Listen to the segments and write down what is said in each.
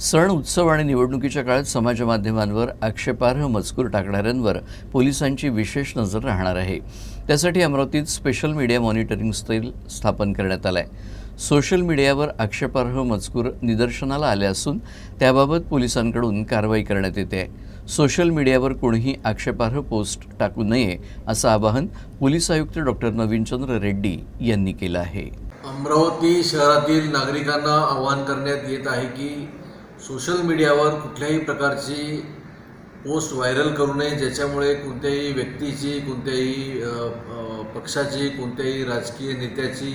सण उत्सव आणि निवडणुकीच्या काळात समाज माध्यमांवर आक्षेपार्ह मजकूर टाकणाऱ्यांवर पोलिसांची विशेष नजर राहणार आहे. त्यासाठी अमरावतीत स्पेशल मीडिया मॉनिटरिंग सेल स्थापन करण्यात आलं आहे सोशल मीडियावर आक्षेपार्ह मजकूर निदर्शनाला आले असून त्याबाबत पोलिसांकडून कारवाई करण्यात येते. आहे सोशल मीडियावर कोणीही आक्षेपार्ह पोस्ट टाकू नये असं आवाहन पोलीस आयुक्त डॉक्टर नवीनचंद्र रेड्डी यांनी केलं आहे. अमरावती शहरातील नागरिकांना आवाहन करण्यात येत आहे की सोशल मीडियावर कुठल्याही प्रकारची पोस्ट व्हायरल करू नये ज्याच्यामुळे कोणत्याही व्यक्तीची कोणत्याही पक्षाची कोणत्याही राजकीय नेत्याची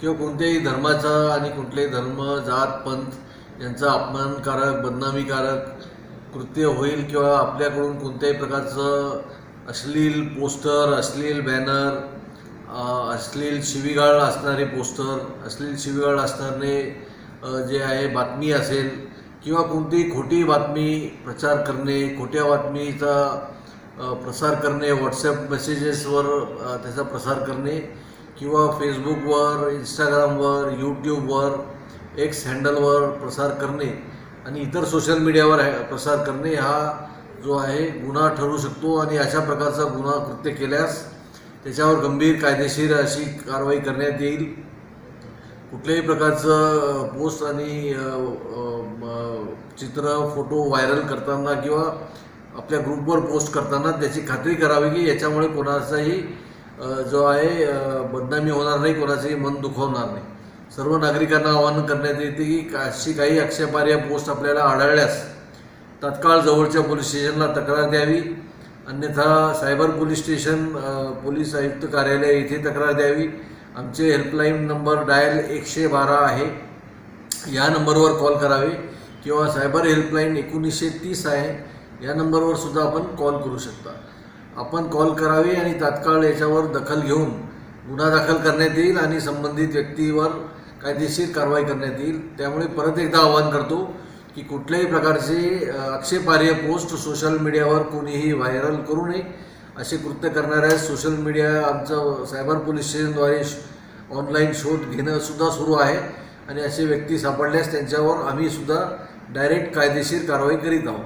किंवा कोणत्याही धर्माचा आणि कुठल्याही धर्म जात पंथ यांचा अपमानकारक बदनामीकारक कृत्य होईल किंवा आपल्याकडून कोणत्याही प्रकारचं अश्लील पोस्टर अश्लील बॅनर अश्लील शिवीगाळ असणारे पोस्टर अश्लील शिवीगाळ असणारे जे आहे बातमी असेल किंवा कोणतीही खोटी बातमी प्रचार करणे खोट्या बातमीचा प्रसार करणे व्हॉट्सॲप मेसेजेसवर त्याचा प्रसार करणे किंवा फेसबुकवर इंस्टाग्रामवर यूट्यूबवर एक्स हँडलवर प्रसार करणे आणि इतर सोशल मीडियावर प्रसार करणे हा जो आहे गुन्हा ठरू शकतो आणि अशा प्रकारचा गुन्हा कृत्य केल्यास त्याच्यावर गंभीर कायदेशीर अशी कारवाई करण्यात येईल. कुठल्याही प्रकारचं पोस्ट आणि चित्र फोटो व्हायरल करताना किंवा आपल्या ग्रुपवर पोस्ट करताना त्याची खात्री करावी की याच्यामुळे कोणाचाही जो आहे बदनामी होणार नाही कोणाचंही मन दुखवणार नाही. सर्व नागरिकांना आवाहन करण्यात येते की अशी काही आक्षेपार्ह पोस्ट आपल्याला आढळल्यास तात्काळ जवळच्या पोलीस स्टेशनला तक्रार द्यावी. अन्यथा सायबर पोलीस स्टेशन पोलीस आयुक्त कार्यालय येथे तक्रार द्यावी. आमचे हेल्पलाईन नंबर डायल एकशे बारा आहे. या नंबरवर कॉल करावे किंवा सायबर हेल्पलाईन एकोणीसशे तीस आहे. या नंबरवर सुद्धा आपण कॉल करू शकता. आपण कॉल करावे आणि तात्काळ याच्यावर दखल घेऊन गुन्हा दाखल करण्यात येईल आणि संबंधित व्यक्तीवर कायदेशीर कारवाई करण्यात येईल. त्यामुळे परत एकदा आवाहन करतो की कुठल्याही प्रकारचे आक्षेपार्ह पोस्ट सोशल मीडियावर कोणीही व्हायरल करू नये. असे कृत्य करणाऱ्या सोशल मीडिया आमचं सायबर पोलीस स्टेशनद्वारे ऑनलाईन शोध घेणं सुद्धा सुरू आहे. आणि असे व्यक्ती सापडल्यास त्यांच्यावर आम्ही सुद्धा डायरेक्ट कायदेशीर कारवाई करीत आहोत.